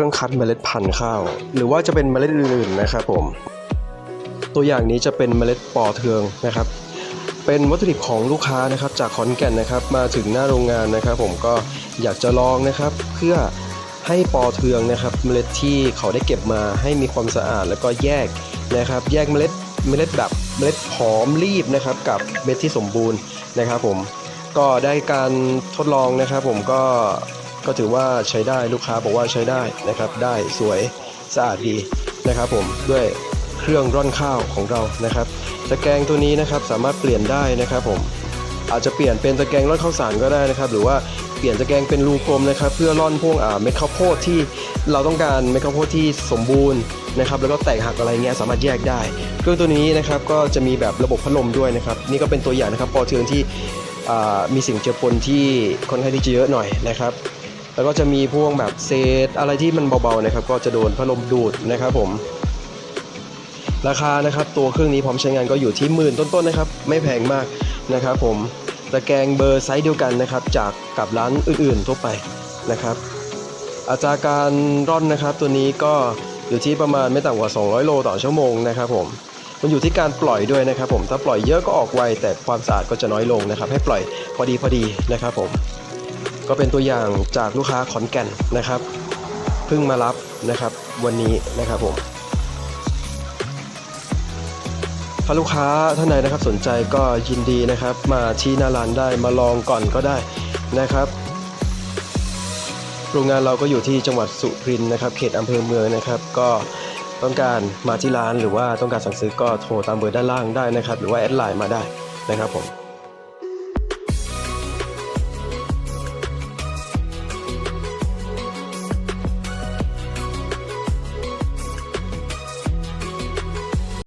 ครื่องคัดเมล็ดพันธุ์ข้าว หรือว่าจะเป็นเมล็ดอื่นๆนะครับผม ตัวอย่างนี้จะเป็นเมล็ดปอเทืองนะครับ เป็นวัตถุดิบของลูกค้านะครับ จากขอนแก่นนะครับ มาถึงหน้าโรงงานนะครับ ผมก็อยากจะลองนะครับ เพื่อให้ปอเทืองนะครับ เมล็ดที่เขาได้เก็บมาให้มีความสะอาดแล้วก็แยกนะครับ แยกเมล็ดเมล็ดแบบเมล็ดหอมรีบนะครับ กับเม็ดที่สมบูรณ์นะครับ ผมก็ได้การทดลองนะครับ ผมก็ ก็ถือว่าใช้ได้ลูกค้าบอกว่าใช้ได้นะครับ ได้สวยสะอาดดีนะครับผมด้วยเครื่องร่อนข้าวของเรานะครับ ตะแกรงตัวนี้นะครับสามารถเปลี่ยนได้นะครับผมอาจจะเปลี่ยนเป็นตะแกรงร่อนข้าวสารก็ได้นะครับ หรือว่าเปลี่ยนตะแกรงเป็นรูกลมนะครับ เพื่อร่อนพวกอ่าเม็ดข้าวโพดที่เราต้องการเม็ดข้าวโพดที่สมบูรณ์นะครับแล้วก็แตกหักอะไรเงี้ยสามารถแยกได้ เครื่องตัวนี้นะครับก็จะมีแบบระบบพัดลมด้วยนะครับ นี่ก็เป็นตัวอย่างนะครับปอเทืองที่มีสิ่งเจือปนที่ค่อนข้างที่จะเยอะหน่อยนะครับ แล้วก็จะมีพวกแบบเศษอะไรที่มันเบาๆนะครับ ก็จะโดนพัดลมดูดนะครับผม ราคานะครับตัวเครื่องนี้พร้อมใช้งานก็อยู่ที่หมื่นต้นๆนะครับ ไม่แพงมากนะครับ ผมตะแกรงเบอร์ไซส์เดียวกันนะครับ จากกับร้านอื่นๆทั่วไปนะครับอัตราการร่อนนะครับ ตัวนี้ก็อยู่ที่ประมาณไม่ต่ำกว่า 200 โลต่อชั่วโมงนะครับผมมันอยู่ที่การปล่อยด้วยนะครับผมถ้าปล่อยเยอะก็ออกไวแต่ความสะอาดก็จะน้อยลงนะครับ ให้ปล่อยพอดีพอดีนะครับผม ก็เป็นตัวอย่างจากลูกค้าขอนแก่นนะครับเพิ่งมารับนะครับวันนี้นะครับผมถ้าลูกค้าท่านใดนะครับสนใจก็ยินดีนะครับ มาที่หน้าร้านได้มาลองก่อนก็ได้นะครับโรงงานเราก็อยู่ที่จังหวัดสุรินทร์นะครับ เขตอำเภอเมืองนะครับ ก็ต้องการมาที่ร้านหรือว่าต้องการสั่งซื้อก็โทรตามเบอร์ด้านล่างได้นะครับ หรือว่าแอดไลน์มาได้นะครับผม